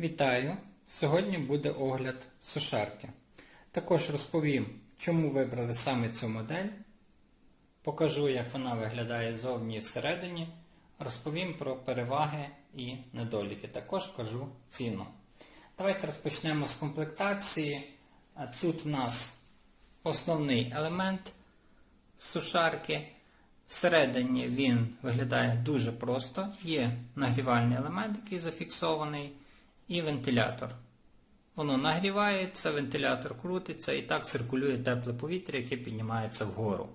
Вітаю! Сьогодні буде огляд сушарки. Також розповім, чому вибрали саме цю модель. Покажу, як вона виглядає зовні і всередині. Розповім про переваги і недоліки. Також кажу ціну. Давайте розпочнемо з комплектації. Тут в нас основний елемент сушарки. Всередині він виглядає дуже просто. Є нагрівальний елемент, який зафіксований, і вентилятор. Воно нагрівається, вентилятор крутиться і так циркулює тепле повітря, яке піднімається вгору.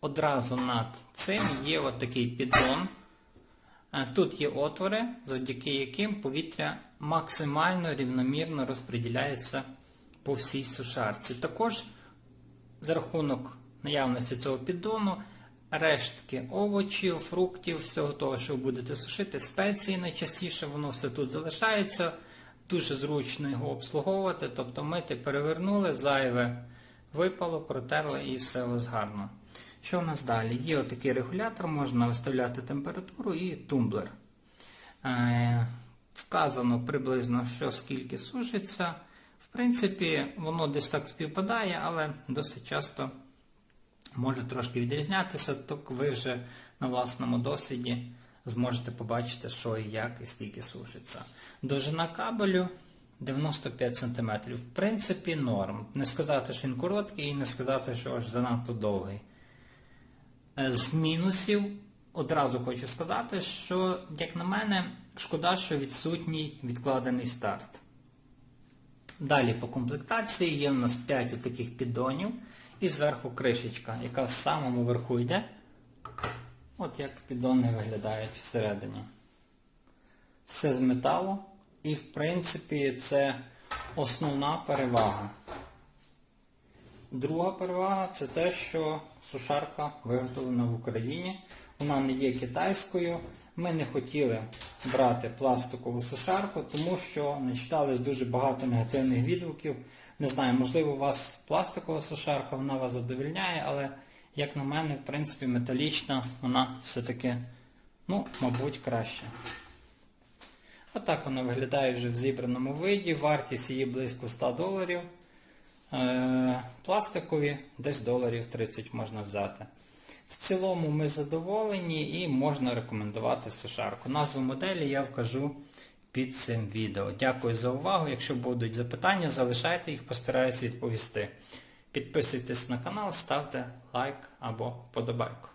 Одразу над цим є от такий піддон. Е, Тут є отвори, завдяки яким повітря максимально рівномірно розподіляється по всій сушарці. Також за рахунок наявності цього піддону, рештки овочів, фруктів, всього того, що ви будете сушити, спеції найчастіше, воно все тут залишається. Дуже зручно його обслуговувати, тобто мити перевернули, зайве випало, протерли і все ось гарно. Що в нас далі? Є отакий регулятор, можна виставляти температуру і тумблер. Е, вказано приблизно, що скільки сушиться. В принципі, воно десь так співпадає, але досить часто може трошки відрізнятися, то ви вже на власному досвіді зможете побачити, що і як, і скільки сушиться. Довжина кабелю 95 см. В принципі, норм. Не сказати, що він короткий, і не сказати, що аж занадто довгий. Е, З мінусів одразу хочу сказати, що, як на мене, шкода, що відсутній відкладений старт. Далі по комплектації є в нас 5 таких піддонів і зверху кришечка, яка в самому верху йде. От як піддони виглядають всередині. Все з металу. І в принципі це основна перевага. Друга перевага це те, що сушарка виготовлена в Україні. Вона не є китайською. Ми не хотіли брати пластикову сушарку, тому що начитались дуже багато негативних відгуків. Не знаю, можливо, у вас пластикова сушарка, вона вас задовільняє, але, як на мене, в принципі, металічна, вона все-таки, ну, мабуть, краще. Отак вона виглядає вже в зібраному виді. Вартість її близько 100 доларів. Е, Пластикові десь доларів 30 можна взяти. В цілому ми задоволені і можна рекомендувати сушарку. Назву моделі я вкажу під цим відео. Дякую за увагу. Якщо будуть запитання, залишайте їх, постараюсь відповісти. Підписуйтесь на канал, ставте лайк або подобайку.